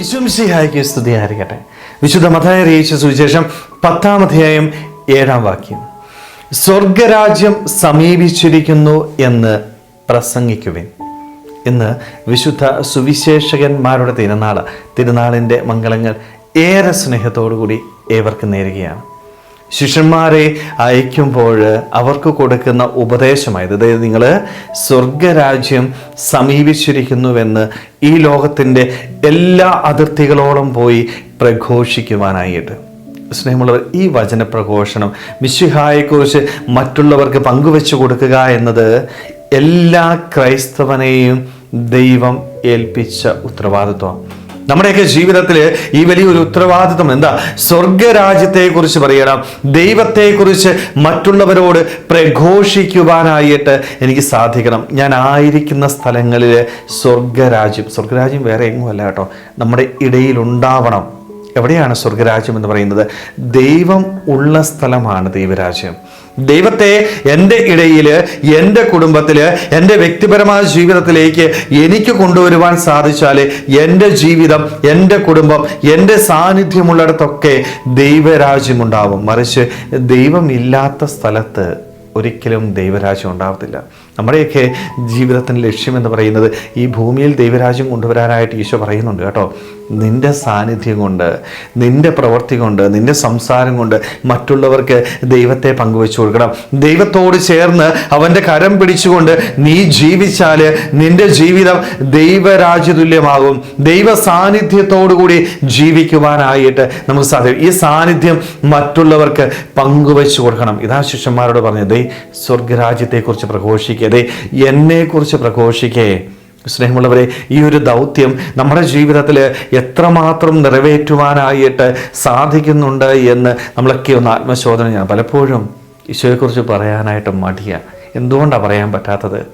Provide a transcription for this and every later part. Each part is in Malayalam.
വിശ്വംസിഹായ്ക്ക് സ്തുതിയായിരിക്കട്ടെ. വിശുദ്ധ മതായ അറിയിച്ച സുവിശേഷം പത്താം അധ്യായം ഏഴാം വാക്യം. സ്വർഗരാജ്യം സമീപിച്ചിരിക്കുന്നു എന്ന് പ്രസംഗിക്കുവിൻ. ഇന്ന് വിശുദ്ധ സുവിശേഷകന്മാരുടെ തിരുനാൾ തിരുനാളിന്റെ മംഗളങ്ങൾ ഏറെ സ്നേഹത്തോടു കൂടി ഏവർക്ക് നേരുകയാണ്. ശിഷ്യന്മാരെ അയക്കുമ്പോൾ അവർക്ക് കൊടുക്കുന്ന ഉപദേശമായത്. അതായത് നിങ്ങൾ സ്വർഗരാജ്യം സമീപിച്ചിരിക്കുന്നുവെന്ന് ഈ ലോകത്തിന്റെ എല്ലാ അതിർത്തികളോളം പോയി പ്രഘോഷിക്കുവാനായിട്ട്. സ്നേഹമുള്ളവർ ഈ വചനപ്രഘോഷണം മിശിഹായെക്കുറിച്ച് മറ്റുള്ളവർക്ക് പങ്കുവെച്ചു കൊടുക്കുക എന്നത് എല്ലാ ക്രൈസ്തവനെയും ദൈവം ഏൽപ്പിച്ച ഉത്തരവാദിത്വമാണ് നമ്മുടെയൊക്കെ ജീവിതത്തിൽ ഈ വലിയൊരു ഉത്തരവാദിത്വം എന്താ? സ്വർഗരാജ്യത്തെക്കുറിച്ച് പറയണം. ദൈവത്തെക്കുറിച്ച് മറ്റുള്ളവരോട് പ്രഘോഷിക്കുവാനായിട്ട് എനിക്ക് സാധിക്കണം. ഞാൻ ആയിരിക്കുന്ന സ്ഥലങ്ങളിൽ സ്വർഗരാജ്യം. സ്വർഗരാജ്യം വേറെ എങ്ങുമല്ല കേട്ടോ. നമ്മുടെ ഇടയിൽ ഉണ്ടാവണം. എവിടെയാണ് സ്വർഗരാജ്യം എന്ന് പറയുന്നത്? ദൈവം ഉള്ള സ്ഥലമാണ് ദൈവരാജ്യം. ദൈവത്തെ എന്റെ ഇടയിൽ എന്റെ കുടുംബത്തിൽ എന്റെ വ്യക്തിപരമായ ജീവിതത്തിലേക്ക് എനിക്ക് കൊണ്ടുവരുവാൻ സാധിച്ചാൽ എന്റെ ജീവിതം എന്റെ കുടുംബം എന്റെ സാന്നിധ്യമുള്ളിടത്തൊക്കെ ദൈവരാജ്യമുണ്ടാവും. മറിച്ച് ദൈവമില്ലാത്ത സ്ഥലത്ത് ഒരിക്കലും ദൈവരാജ്യം ഉണ്ടാവത്തില്ല. നമ്മുടെയൊക്കെ ജീവിതത്തിന്റെ ലക്ഷ്യമെന്ന് പറയുന്നത് ഈ ഭൂമിയിൽ ദൈവരാജ്യം കൊണ്ടുവരാനായിട്ട് ഈശോ പറയുന്നുണ്ട് കേട്ടോ. നിന്റെ സാന്നിധ്യം കൊണ്ട് നിന്റെ പ്രവൃത്തി കൊണ്ട് നിന്റെ സംസാരം കൊണ്ട് മറ്റുള്ളവർക്ക് ദൈവത്തെ പങ്കുവെച്ചു കൊടുക്കണം. ദൈവത്തോട് ചേർന്ന് അവന്റെ കരം പിടിച്ചുകൊണ്ട് നീ ജീവിച്ചാൽ നിന്റെ ജീവിതം ദൈവരാജ്യതുല്യമാകും. ദൈവ സാന്നിധ്യത്തോടുകൂടി ജീവിക്കുവാനായിട്ട് നമുക്ക് സാധിക്കും. ഈ സാന്നിധ്യം മറ്റുള്ളവർക്ക് പങ്കുവെച്ചു കൊടുക്കണം. ഇതാ ശിഷ്യന്മാരോട് പറഞ്ഞത് സ്വർഗരാജ്യത്തെക്കുറിച്ച് പ്രഘോഷിക്കുക ദൈ എന്നെക്കുറിച്ച് പ്രഘോഷിക്കേ. സ്നേഹമുള്ളവരെ ഈ ഒരു ദൗത്യം നമ്മുടെ ജീവിതത്തിൽ എത്രമാത്രം നിറവേറ്റുവാനായിട്ട് സാധിക്കുന്നുണ്ട് എന്ന് നമ്മളൊക്കെ ഒന്ന് ആത്മശോധന പലപ്പോഴും ഈശോയെക്കുറിച്ച് പറയാനായിട്ട് മടിയ. എന്തുകൊണ്ടാണ് പറയാൻ പറ്റാത്തത്?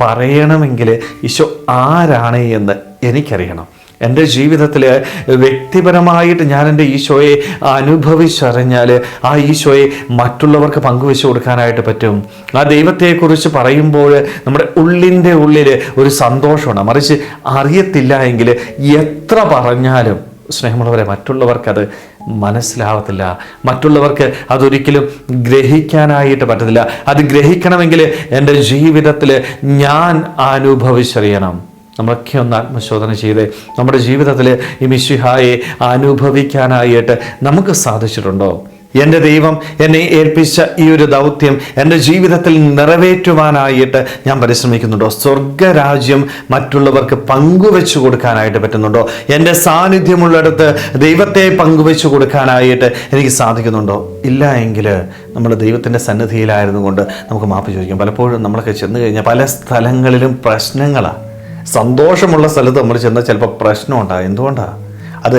പറയണമെങ്കിൽ ഈശോ ആരാണ് എന്ന് എനിക്കറിയണം. എന്റെ ജീവിതത്തിൽ വ്യക്തിപരമായിട്ട് ഞാൻ എന്റെ ഈശോയെ അനുഭവിച്ചറിഞ്ഞാൽ ആ ഈശോയെ മറ്റുള്ളവർക്ക് പങ്കുവെച്ചു കൊടുക്കാനായിട്ട് പറ്റും. ആ ദൈവത്തെക്കുറിച്ച് പറയുമ്പോൾ നമ്മുടെ ഉള്ളിന്റെ ഉള്ളിൽ ഒരു സന്തോഷമാണ്. മറിച്ച് അറിയത്തില്ല എങ്കിൽ എത്ര പറഞ്ഞാലും സ്നേഹമുള്ളവരെ മറ്റുള്ളവർക്കത് മനസ്സിലാവത്തില്ല. മറ്റുള്ളവർക്ക് അതൊരിക്കലും ഗ്രഹിക്കാനായിട്ട് പറ്റത്തില്ല. അത് ഗ്രഹിക്കണമെങ്കിൽ എന്റെ ജീവിതത്തിൽ ഞാൻ അനുഭവിച്ചറിയണം. നമ്മളൊക്കെ ഒന്ന് ആത്മശോധന ചെയ്ത് നമ്മുടെ ജീവിതത്തിൽ ഈ മിശിഹായെ അനുഭവിക്കാനായിട്ട് നമുക്ക് സാധിച്ചിട്ടുണ്ടോ? എന്റെ ദൈവം എന്നെ ഏൽപ്പിച്ച ഈ ഒരു ദൗത്യം എന്റെ ജീവിതത്തിൽ നിറവേറ്റുവാനായിട്ട് ഞാൻ പരിശ്രമിക്കുന്നുണ്ടോ? സ്വർഗരാജ്യം മറ്റുള്ളവർക്ക് പങ്കുവെച്ചു കൊടുക്കാനായിട്ട് പറ്റുന്നുണ്ടോ? എന്റെ സാന്നിധ്യമുള്ളിടത്ത് ദൈവത്തെ പങ്കുവെച്ചു കൊടുക്കാനായിട്ട് എനിക്ക് സാധിക്കുന്നുണ്ടോ? ഇല്ല എങ്കിൽ നമ്മൾ ദൈവത്തിന്റെ സന്നിധിയിലായിരുന്നു കൊണ്ട് നമുക്ക് മാപ്പ് ചോദിക്കാം. പലപ്പോഴും നമ്മളൊക്കെ ചെന്ന് കഴിഞ്ഞാൽ പല സ്ഥലങ്ങളിലും പ്രശ്നങ്ങളാണ് സന്തോഷമുള്ള സ്ഥലത്ത് നമ്മൾ ചെന്നാൽ ചിലപ്പോൾ പ്രശ്നം ഉണ്ടാകും എന്തുകൊണ്ടാണ് അത്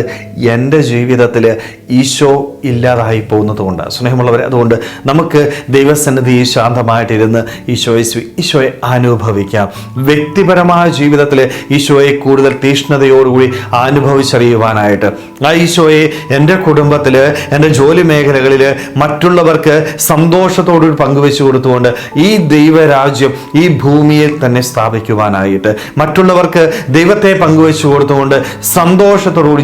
എന്റെ ജീവിതത്തിൽ ഈശോ ഇല്ലാതായി പോകുന്നത് കൊണ്ട് സ്നേഹമുള്ളവരെ അതുകൊണ്ട് നമുക്ക് ദൈവസന്നിധി ശാന്തമായിട്ടിരുന്ന് ഈശോയെ ഈശോയെ അനുഭവിക്കാം. വ്യക്തിപരമായ ജീവിതത്തിൽ ഈശോയെ കൂടുതൽ തീഷ്ണതയോടുകൂടി അനുഭവിച്ചറിയുവാനായിട്ട്. ആ ഈശോയെ എന്റെ കുടുംബത്തിൽ എന്റെ ജോലി മേഖലകളിൽ മറ്റുള്ളവർക്ക് സന്തോഷത്തോടുകൂടി പങ്കുവെച്ചു കൊടുത്തുകൊണ്ട് ഈ ദൈവരാജ്യം ഈ ഭൂമിയിൽ തന്നെ സ്ഥാപിക്കുവാനായിട്ട്. മറ്റുള്ളവർക്ക് ദൈവത്തെ പങ്കുവെച്ചു കൊടുത്തുകൊണ്ട് സന്തോഷത്തോടുകൂടി